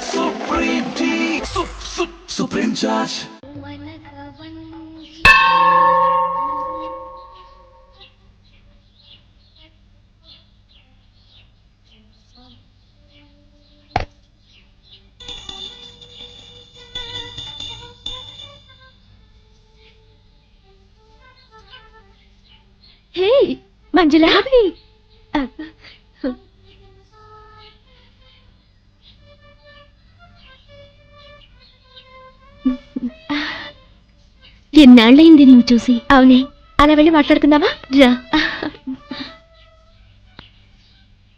supreme supreme charge. Hey, Manjula, Abhi. Uh, ఎన్నాళ్ళయింది నువ్వు చూసి? అవునే. అలా వెళ్ళి మాట్లాడుకుందామా? రా.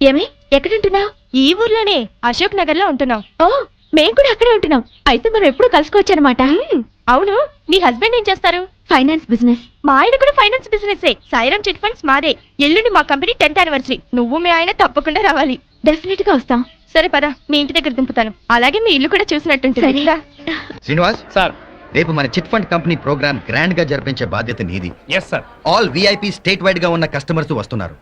ఏమే ఎక్కడుంటున్నావు? ఈ ఊర్లోనే అశోక్ నగర్లో ఉంటున్నాం. ఓ మేము కూడా అక్కడే ఉంటున్నాం. అయితే మనం ఎప్పుడు కలుసుకోవచ్చు అనమాట అవును. నీ హస్బెండ్ ఏం చేస్తారు? Finance business. మా ఆయన కూడా finance business Sairam chit funds మాదే. ఎల్లుండి మా కంపెనీ టెన్త్ యానివర్సరీ. నువ్వు మీ ఆయన తప్పకుండా రావాలి. డెఫినెట్గా వస్తాం. సరే పద. మీ ఇంటి దగ్గర దింపుతాను. అలాగే మీ ఇల్లు కూడా చూసినట్టుంటుంది. సరే. శ్రీనివాస్? సార్. రేపు మన చిట్ ఫండ్ కంపెనీ ప్రోగ్రామ్ గ్రాండ్గా జరిపించే బాధ్యత నీది. Yes sir all VIP state వైడ్గా ఉన్న కస్టమర్స్ వస్తున్నారు.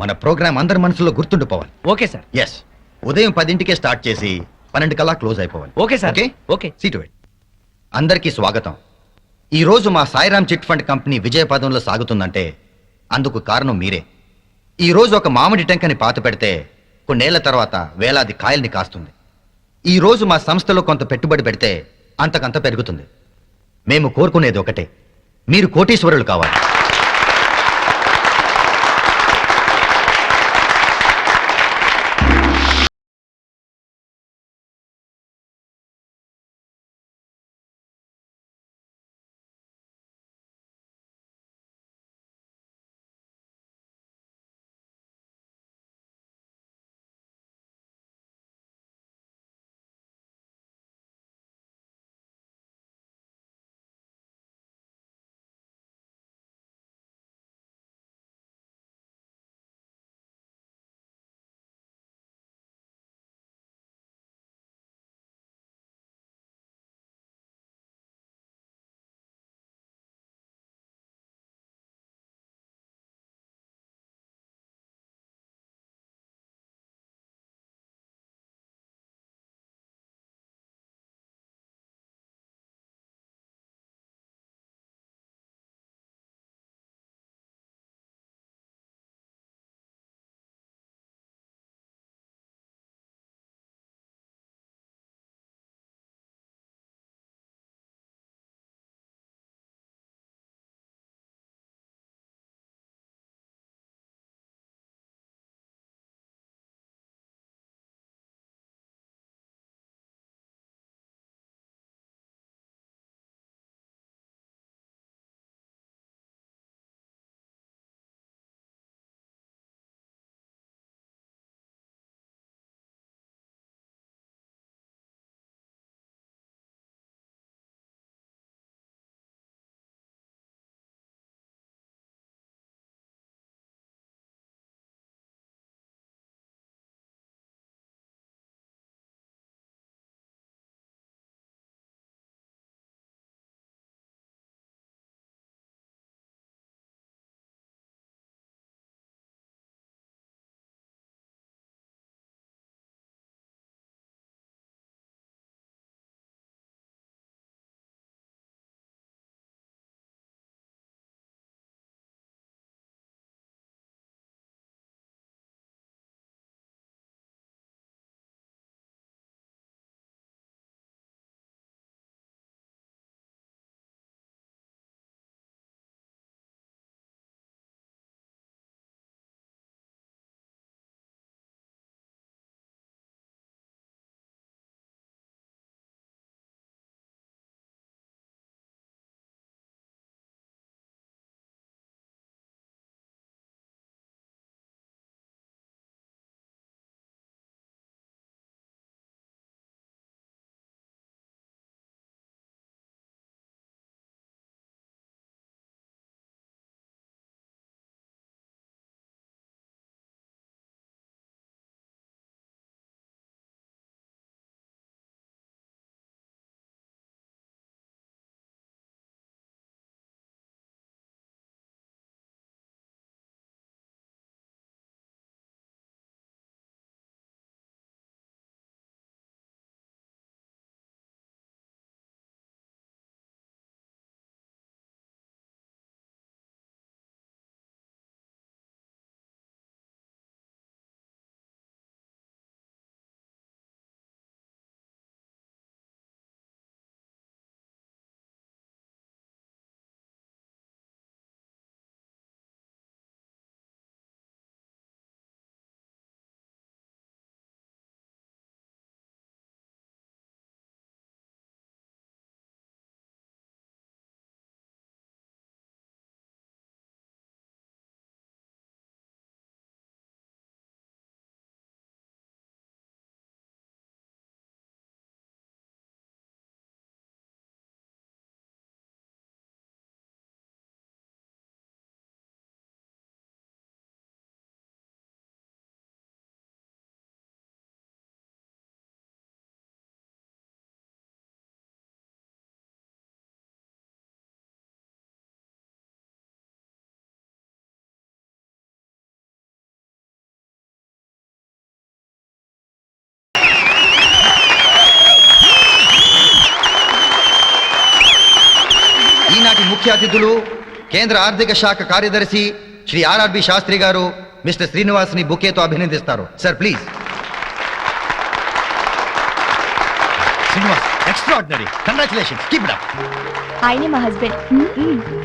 మన ప్రోగ్రామ్ అందరి మనసులో గుర్తుండిపోవాలి. ఓకే సార్ ఎస్ ఉదయం పదింటికే స్టార్ట్ చేసి పన్నెండు కల్లా క్లోజ్ అయిపోవాలి. Okay sir okay okay seat wait అందరికీ స్వాగతం. ఈ రోజు మా సాయిరామ్ చిట్ ఫండ్ కంపెనీ విజయపదంలో సాగుతుందంటే అందుకు కారణం మీరే. ఈ రోజు ఒక మామిడి టెంకని పాత పెడితే కొన్నేళ్ళ తర్వాత వేలాది కాయల్ని కాస్తుంది. ఈ రోజు మా సంస్థలో కొంత పెట్టుబడి పెడితే అంతకంత పెరుగుతుంది. మేము కోరుకునేది ఒకటే. మీరు కోటీశ్వరులు కావాలి. ముఖ్య అతిథులు కేంద్ర ఆర్థిక శాఖ కార్యదర్శి శ్రీ ఆర్ఆర్బి శాస్త్రి గారు మిస్టర్ శ్రీనివాస్ని బుకేతో అభినందిస్తారు. Sir please. Srinivas extraordinary congratulation keep it up ఆయనే మా హస్బెండ్.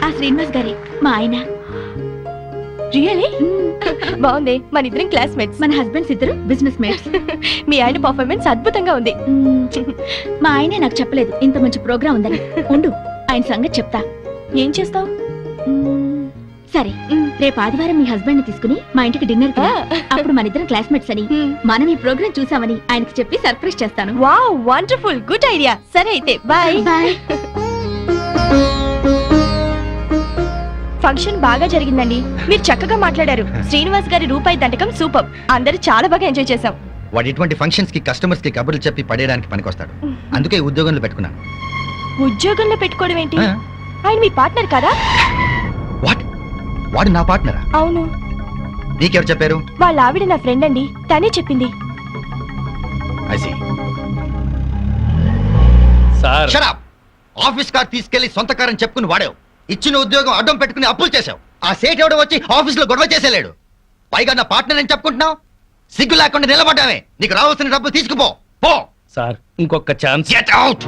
ఆ శ్రీనివాస్ గారి మా ఆయన. రియలీ? బాగుంది. మన ఇద్దరం క్లాస్మేట్స్. మన హస్బెండ్స్ ఇద్దరు బిజినెస్ మేట్స్. మీ ఆయన పర్ఫార్మెన్స్ అద్భుతంగా ఉంది. మా ఆయనే నాకు చెప్పలేదు ఇంత మంచి ప్రోగ్రాం ఉందని. ఉండు ఆయన సంగతి చెప్తా. ఏం చేస్తావు. సరే రేపు ఆదివారం మీ హస్బెండ్ని తీసుకుని మా ఇంటికి డిన్నర్ అప్పుడు మన ఇద్దరం క్లాస్మేట్స్ అని. మనం ఈ ప్రోగ్రాం చూసామని ఆయనకి చెప్పి సర్ప్రైజ్ చేస్తాను. Wow wonderful good idea. సరే అయితే బాయ్. బాయ్. ఫంక్షన్ బాగా జరిగిందండి. మీరు చక్కగా మాట్లాడారు. శ్రీనివాస్ గారి రూపాయి దండకం సూపర్. అందరూ చాలా బాగా ఎంజాయ్ చేశాం. వాడు ఇటువంటి ఫంక్షన్స్కి కస్టమర్స్కి కబుర్లు చెప్పి పడేయడానికి పనికొస్తాడు. అందుకే ఈ ఉద్యోగంలో పెట్టుకున్నాను. ఉద్యోగంలో పెట్టుకోవడం ఏంటి. ఆయన మీ పార్ట్నర్ కదా? వాట్ వాడు నా పార్ట్నరా? అవును. నీకెవరు చెప్పారు? వాళ్ళ ఆవిడ నా ఫ్రెండ్ అండి. తనే చెప్పింది. I see sir. Shut up office car తీసుకెళ్ళి సొంత కారని చెప్పుకుని వాడావు. ఇచ్చిన ఉద్యోగం అడ్డం పెట్టుకుని అప్పులు చేశావు. ఆ సేట్ ఎవడో వచ్చి ఆఫీస్లో గొడవ చేసేలేడు. పైగా నా పార్ట్నర్ అని చెప్పుకుంటున్నావు? సిగ్గు లేకుండా నిలబడ్డామే నీకు రావాల్సిన డబ్బులు తీసుకుపో. పో. సార్ ఇంకొక ఛాన్స్. గెట్ అవుట్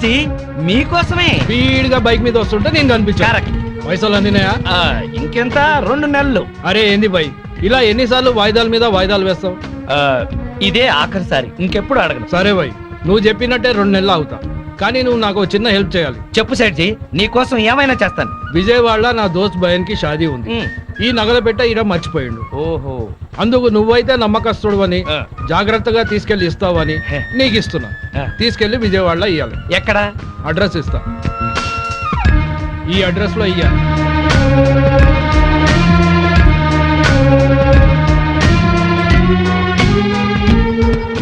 సేట్జీ మీకోసమే. స్పీడ్గా బైక్ మీద వస్తుంటే నేను కనిపించాను. పైసలు అందినాయా? ఆ, ఇంకెంత? రెండు నెలలు. అరే ఏంది బై? ఇలా ఎన్నిసార్లు వాయిదాల మీద వాయిదాలు వేస్తావు? ఆ, ఇదే ఆఖరిసారి ఇంకెప్పుడు అడగను. సరే బై నువ్వు చెప్పినట్టే రెండు నెలలు అవుతా. కానీ నువ్వు నాకు ఓ చిన్న హెల్ప్ చేయాలి. చెప్పు సేట్జీ నీకోసం ఏమైనా చేస్తాను. విజయవాడలో నా దోస్త్ భయన్కి షాదీ ఉంది. ఈ నగల పెట్ట ఈడ మర్చిపోయిండు. ఓహో. అందుకు నువ్వైతే నమ్మకస్తుడు అని. జాగ్రత్తగా తీసుకెళ్ళి ఇస్తావని. నీకు ఇస్తున్నా. తీసుకెళ్ళి విజయవాడలో ఇయ్యాలి. ఎక్కడ? అడ్రస్ ఇస్తా. ఈ అడ్రస్లో ఇయ్యాలి.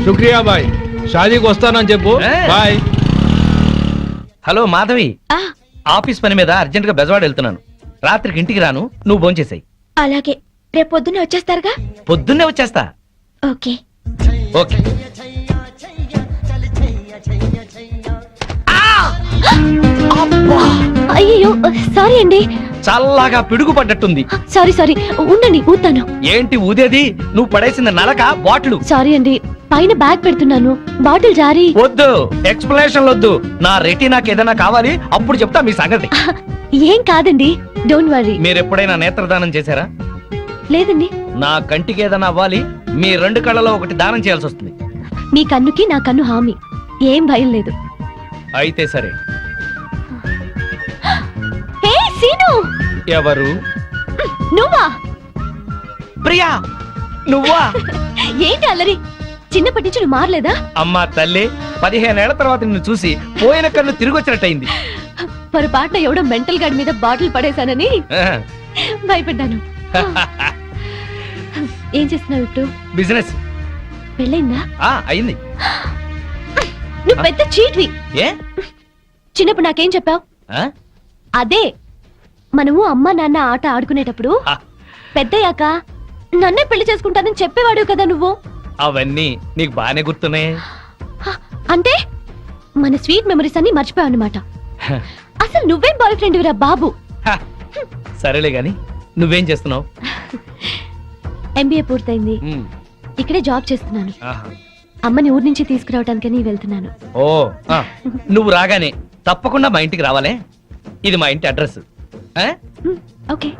శుక్రియా బాయ్ షాదీకి వస్తానని చెప్పు. బాయ్. హలో మాధవి. ఆ. ఆఫీస్ పని మీద అర్జెంట్గా బెజవాడ వెళ్తున్నాను. రాత్రికి ఇంటికి రాను నువ్వు భోంచేసాయి. అలాగే. రేపు పొద్దున్నే వచ్చేస్తారుగా? పొద్దున్నే వచ్చేస్తా. ఓకే. ఓకే. అయ్యో సారీ అండి. చల్లగా పిడుగు పడ్డట్టుంది సారీ సారీ. ఉండండి ఊతాను. ఏంటి ఊదేది? నువ్వు పడేసిన నలక బాటిల్. సారీ అండి. పైన బ్యాగ్ పెడుతున్నాను. బాటిల్ జారీ. వద్దు. ఎక్స్ప్లెనేషన్ వద్దు. నా రెటీ నాకు ఏదైనా కావాలి అప్పుడు చెప్తా మీ సంగతి. ఏం కాదండి డోంట్ వరీ మీరు ఎప్పుడైనా నేత్రదానం చేశారా? లేదండి. నా కంటికి ఏదైనా అవ్వాలి మీ రెండు కళ్ళలో ఒకటి దానం చేయాల్సి వస్తుంది. మీ కన్నుకి నా కన్ను హామీ. ఏం భయం లేదు. అయితే సరే. హే సీను! ఎవరు? నువ్వా? ప్రియా నువ్వా? ఏంటి అల్లరి? చిన్నప్పటి నుంచి నువ్వు మారలేదా? అమ్మా తల్లి పదిహేనేళ్ళ తర్వాత నిన్ను చూసి పోయిన కన్ను తిరిగి వచ్చినట్టయింది. పొరపాటున ఎవడో మెంటల్ గార్డ్ మీద బాటిల్ పడేశానని భయపడ్డాను. ఏం చేస్తున్నావు ఇప్పుడు? బిజినెస్. పెళ్ళైందా? అయింది. నువ్వు పెద్ద చీట్వి. ఏ? చిన్నప్పుడు నాకేం చెప్పావు? అదే మనము అమ్మ నాన్న ఆట ఆడుకునేటప్పుడు పెద్దయ్యాక నన్నే పెళ్ళి చేసుకుంటానని చెప్పేవాడు కదా నువ్వు. అవన్నీ నీకు బానే గుర్తున్నాయి. అంటే మన స్వీట్ మెమరీస్ అన్ని మర్చిపోయావు అనమాట అసలు నువ్వేం బాయ్ ఫ్రెండ్ విరా బాబు? సరేలే గాని నువ్వేం చేస్తున్నావు? ఎంబీఏ పూర్తయింది. ఇక్కడే జాబ్ చేస్తున్నాను. అమ్మని ఊరి నుంచి తీసుకురావడానికని వెళ్తున్నాను. ఓ నువ్వు రాగానే తప్పకుండా మా ఇంటికి రావాలే. ఇది మా ఇంటి అడ్రస్. ఓకే.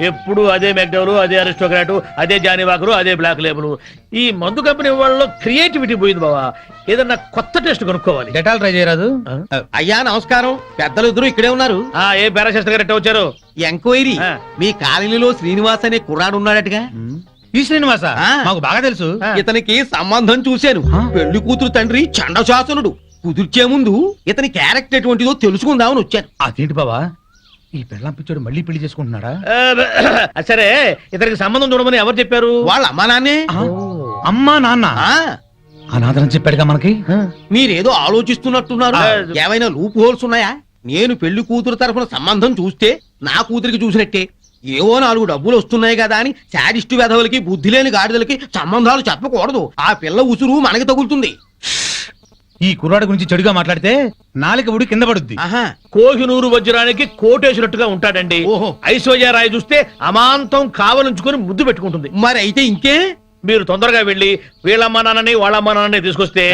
ఎప్పుడు అదే మెక్డవరు అదే అరిస్టోక్రాటు అదే జానీవాకరు అదే బ్లాక్ లేబుల్ ఈ మందు కంపెనీ వాళ్ళలో క్రియేటివిటీ పోయింది బావా. ఏదన్నా కొత్త టెస్ట్ కొనుక్కోవాలి. డెటాల్ ట్రై చేయరాదు. అయ్యా నమస్కారం. పెద్దలు ఇద్దరు ఇక్కడే ఉన్నారు. ఆ ఏ పారాశాస్త్రి గారు ఎట్ట వచ్చారు? ఎంక్వైరీ. మీ కాలనీలో శ్రీనివాస్ అనే కుర్రాడు ఉన్నాడటగా. ఈ శ్రీనివాస. మాకు బాగా తెలుసు. ఇతనికి సంబంధం చూశాను. పెళ్ళి కూతురు తండ్రి చండశాసనుడు. కుదిర్చే ముందు ఇతని క్యారెక్టర్ ఎటువంటిదో తెలుసుకుందామని వచ్చాను. అదేంటి బావా? ఈ పెళ్ళం పిచ్చోడు మళ్ళీ పెళ్ళి చేసుకుంటున్నాడా? సరే ఇతనికి సంబంధం చూడమని ఎవరు చెప్పారు? వాళ్ళ అమ్మా నాన్నే? అమ్మా నాన్న. ఆ, అనాథరం చెప్పాడుగా మనకి? మీరేదో ఆలోచిస్తున్నట్టున్నారు. ఏమైనా లూప్ హోల్స్ ఉన్నాయా? నేను పెళ్ళి కూతురు తరఫున సంబంధం చూస్తే నా కూతురికి చూసినట్టే. ఏవో నాలుగు డబ్బులు వస్తున్నాయి కదా అని శాడిస్టు వెధవులకి బుద్ధి లేని గాడిదలకి సంబంధాలు చెప్పకూడదు. ఆ పిల్ల ఉసురు మనకి తగులుతుంది. ఈ కుర్రాడి గురించి చెడుగా మాట్లాడితే నాలుక ఉడి కింద పడుద్ది. ఆహా. కోహినూరు వజ్రానికి కోటేసినట్టుగా ఉంటాడండి. ఓహో. ఐశ్వర్య రాయ్ చూస్తే అమాంతం కావలించుకొని ముద్దు పెట్టుకుంటుంది. మరి అయితే ఇంకే? మీరు తొందరగా వెళ్ళి వీళ్ళమ్మ నాన్నని వాళ్ళమ్మ నాన్నని తీసుకొస్తే.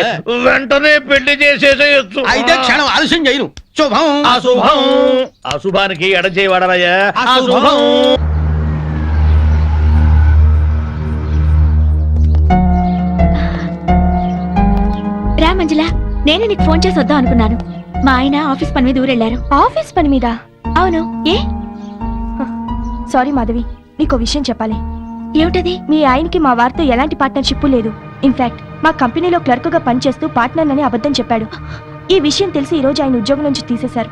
వెంటనే పెళ్ళి చేసేసేయచ్చు. అయితే క్షణం ఆలస్యం చేయను. శుభం. అశుభం. అశుభానికి ఎడచేయి వాడరాయా అశుభం. రా మంజుల నేనే నీకు ఫోన్ చేసి వద్దాం అనుకున్నాను. మా ఆయన ఆఫీస్ పని మీద ఊరెళ్ళారు. ఆఫీస్ పని మీద? అవును. ఏ? సారీ మాధవి నీకు విషయం చెప్పాలి. ఏమిటది? మీ ఆయనకి మా వారితో ఎలాంటి పార్ట్నర్షిప్ లేదు. ఇన్ఫాక్ట్ మా కంపెనీలో క్లర్క్గా పనిచేస్తూ పార్ట్నర్ అని అబద్ధం చెప్పాడు. ఈ విషయం తెలిసి ఈ రోజు ఆయన ఉద్యోగం నుంచి తీసేశారు.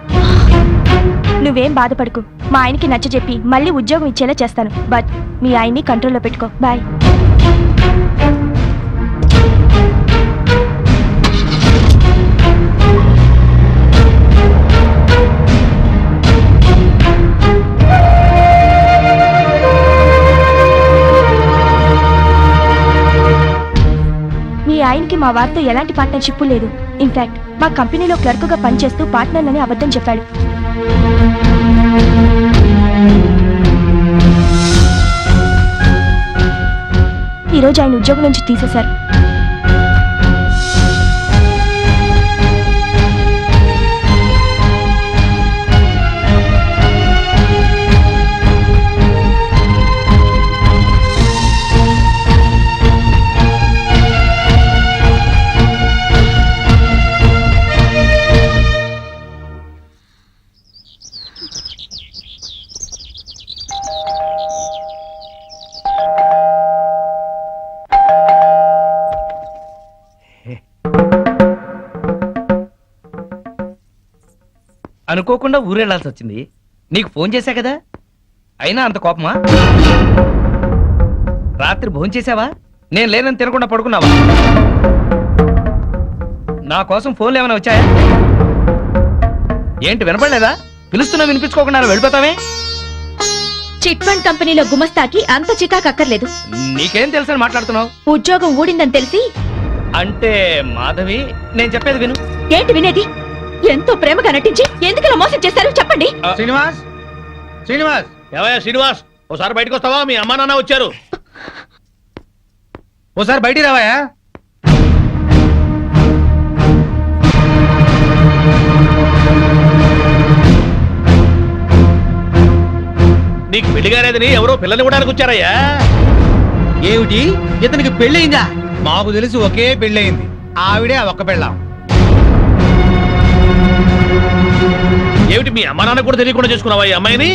నువ్వేం బాధపడకు. మా ఆయనకి నచ్చజెప్పి మళ్ళీ ఉద్యోగం ఇచ్చేలా చేస్తాను. బట్ మీ ఆయన్ని కంట్రోల్లో పెట్టుకో. బాయ్ అతనికి మా వారితో ఎలాంటి పార్ట్నర్షిప్ లేదు. ఇన్ఫాక్ట్ మా కంపెనీలో క్లర్క్గా పనిచేస్తూ పార్ట్నర్ అని అబద్ధం చెప్పాడు. ఈ రోజు ఆయన ఉద్యోగం నుంచి తీసేశారు. అనుకోకుండా ఊరెళ్ళాల్సి వచ్చింది. నీకు ఫోన్ చేశా కదా? అయినా అంత కోపమా? రాత్రి భోజనం చేసావా నేను లేనని తినకుండా పడుకున్నావా? నా కోసం ఫోన్లు ఏమైనా వచ్చాయా? ఏంటి వినపడలేదా? పిలుస్తున్నా వినిపించుకోకుండా వెళ్ళిపోతావే? చిట్ ఫండ్ కంపెనీలో గుమస్తాకి అంత చికాకు అక్కర్లేదు. నీకేం తెలుసని మాట్లాడుతున్నావు? ఉద్యోగం ఊడిందని తెలిసి అంటే మాధవి నేను చెప్పేది విను. ఏంటి వినేది? ఎంతో ప్రేమగా నటించి ఎందుకు ఇలా మోసం చేశారు? చెప్పండి. శ్రీనివాస్? శ్రీనివాస్? ఏవయ్యా శ్రీనివాస్? ఒకసారి బయటకు వస్తావా? మీ అమ్మా నాన్న వచ్చారు. ఓసారి బయటికి రావాయా నీకు పెళ్ళి కాలేదని ఎవరో పిల్లని ఇవ్వడానికి వచ్చారయ్యా ఏమిటి? ఇతనికి పెళ్ళయిందా? మాకు తెలిసి ఒకే పెళ్ళయింది. ఆవిడే ఆ ఒక్క పెళ్ళాం. ఏమిటి మీ అమ్మా నాన్న కూడా తెలియకుండా చేసుకున్నావా ఈ అమ్మాయిని?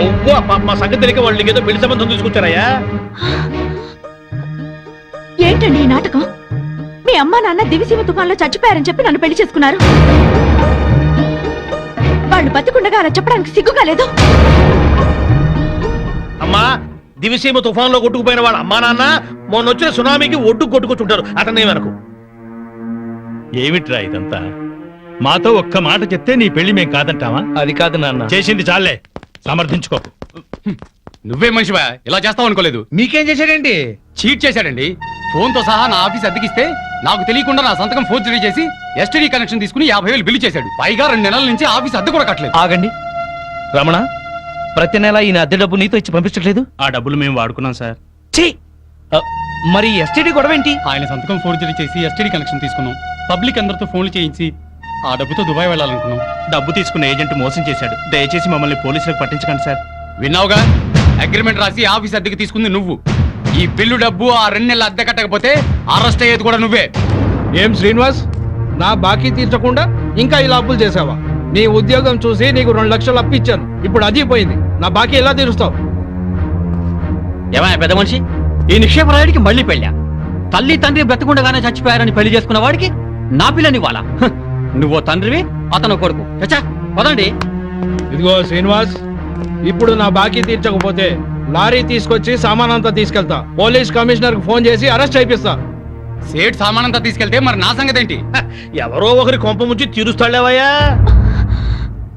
అవ్వా మా సంగతి తెలియక వాళ్ళు నీకేదో పెళ్ళి సంబంధం తీసుకొచ్చారయ్యా. ఏంటండి ఈ నాటకం? మీ అమ్మా నాన్న దివిసీమ తుఫాన్లో చచ్చిపోయారని చెప్పి నన్ను పెళ్ళి చేసుకున్నారు. వాళ్ళు బతికుండగా అలా చెప్పడానికి సిగ్గుగా లేదు. అమ్మా దివిసీమ తుఫాన్లో కొట్టుకుపోయిన వాళ్ళ అమ్మా నాన్న మొన్న వచ్చిన సునామీకి ఒడ్డు కొట్టుకొచ్చుంటారు. అతనే వెనకు ఏమిట్రా ఇదంతా? మాతో ఒక్క మాట చెప్తే నీ పెళ్ళి మేం కాదంటావా? అది కాదు నాన్న. చేసింది చాలే. సమర్థించుకోకు నువ్వే మనిషివా? ఇలా చేస్తావు అనుకోలేదు. మీకేం చేశాడేంటి చీట్ చేశాడండి. ఫోన్తో సహా నా ఆఫీస్ అద్దెకిస్తే నాకు తెలియకుండా నా సంతకం ఫోర్జరీ చేసి ఎస్టీడీ కనెక్షన్ తీసుకుని యాభై వేలు బిల్లు చేశాడు. పైగా రెండు నెలల నుంచి ఆఫీస్ అద్దె కూడా కట్టలేదు. ఆగండి. రమణ ప్రతి నెల ఈయన అద్దె డబ్బు నీతో ఇచ్చి పంపించట్లేదు? ఆ డబ్బులు మేము వాడుకున్నాం సార్. ఛీ! మరి ఎస్టీడీ గొడవ ఏంటి ఆయన సంతకం ఫోర్జరీ చేసి ఎస్టీడీ కనెక్షన్ తీసుకున్నాం. పబ్లిక్ అందరితో ఫోన్లు చేయించి ఆ డబ్బుతో దుబాయ్ వెళ్ళాలనుకున్నాం. డబ్బు తీసుకున్న ఏజెంట్ మోసం చేశాడు. దయచేసి మమ్మల్ని పోలీసులకు పట్టించకండి సార్. విన్నావుగా? అగ్రిమెంట్ రాసి ఆఫీస్ అద్దెకి తీసుకుంది నువ్వు. ఈ బిల్లు డబ్బు ఆ రెండు నెలల అద్దె కట్టకపోతే అరెస్ట్ అయ్యేది కూడా నువ్వే. ఏం శ్రీనివాస్? నా బాకీ తీర్చకుండా ఇంకా ఇలా అప్పులు చేసావా నీ ఉద్యోగం చూసి నీకు రెండు లక్షలు అప్పిచ్చాను ఇప్పుడు అది పోయింది. నా బాకీ ఎలా తీరుస్తావు? ఏమయ్య పెద్ద మనిషి? ఈ నిక్షేపరాయుడికి మళ్ళీ పెళ్ళా? తల్లి తండ్రి బ్రతకుండగానే చచ్చిపోయారని పెళ్ళి చేసుకున్న వాడికి నా పిల్లని వాళ్ళ నువ్వో తండ్రివి అతను కొడుకు. చచ్చా పదండి. ఇదిగో శ్రీనివాస్ ఇప్పుడు నా బాకీ తీర్చకపోతే లారీ తీసుకొచ్చి సామాన్ అంతా తీసుకెళ్తా. పోలీస్ కమిషనర్కు ఫోన్ చేసి అరెస్ట్ అయిపిస్తా సేట్ సామానంతా తీసుకెళ్తే మరి నా సంగతి ఏంటి? ఎవరో ఒకరి కొంప ముంచి తీరుస్తాడేవయ్యా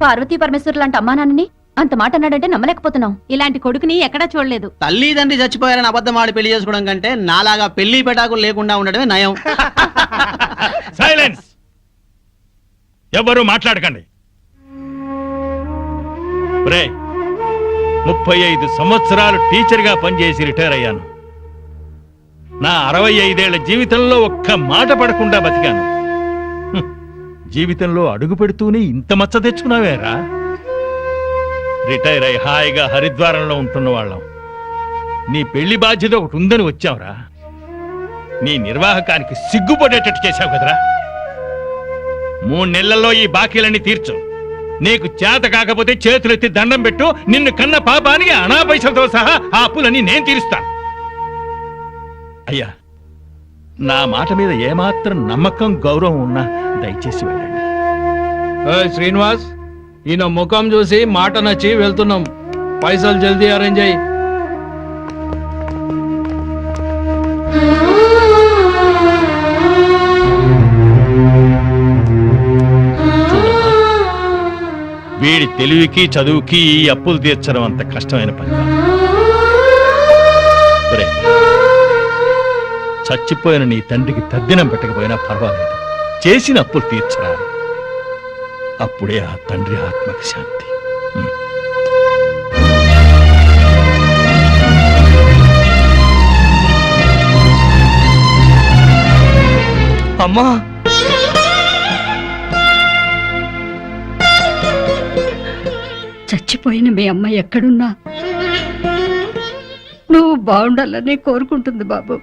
పార్వతీ పరమేశ్వర్ లాంటి అమ్మా నాన్నని అంత మాట అన్నాడంటే నమ్మలేకపోతున్నాం ఇలాంటి కొడుకుని ఎక్కడా చూడలేదు. తల్లిదండ్రి చచ్చిపోయారని అబద్ధం ఆడి పెళ్ళి చేసుకోవడం కంటే నాలాగా పెళ్ళి పెటాకులు లేకుండా ఉండడమే నయం. సైలెన్స్. ఎవరు మాట్లాడకండి. రే ముప్పై ఐదు సంవత్సరాలు టీచర్గా పనిచేసి రిటైర్ అయ్యాను. నా అరవై ఐదేళ్ళ జీవితంలో ఒక్క మాట పడకుండా బతికాను. జీవితంలో అడుగు పెడుతూనే ఇంత మచ్చ తెచ్చుకున్నావేరా? రిటైర్ అయి హాయిగా హరిద్వారంలో ఉంటున్న వాళ్ళం. నీ పెళ్ళి బాధ్యత ఒకటి ఉందని వచ్చావురా. నీ నిర్వాహకానికి సిగ్గుపడేటట్టు చేశావు కదరా. మూడు నెలల్లో ఈ బాకీలన్నీ తీర్చు. నీకు చేత కాకపోతే చేతులెత్తి దండం పెట్టు నిన్ను కన్న పాపానికి అనాపైసలతో సహా ఆ అప్పులన్నీ నేను తీరుస్తాను. అయ్యా నా మాట మీద ఏమాత్రం నమ్మకం గౌరవం ఉన్నా దయచేసి వెళ్ళండి. శ్రీనివాస్. ఈయన ముఖం చూసి మాట నచ్చి వెళ్తున్నాం. పైసలు జల్దీ అరేంజ్ అయ్యి వీడి తెలివికి చదువుకి ఈ అప్పులు తీర్చడం అంత కష్టమైన పని చచ్చిపోయిన నీ తండ్రికి తద్దినం పెట్టకపోయినా పర్వాలేదు. చేసిన అప్పులు తీర్చరా? అప్పుడే ఆ తండ్రి ఆత్మకి శాంతి. అమ్మా! చచ్చిపోయిన మీ అమ్మ ఎక్కడున్నా? నువ్వు బాగుండాలని కోరుకుంటుంది బాబు.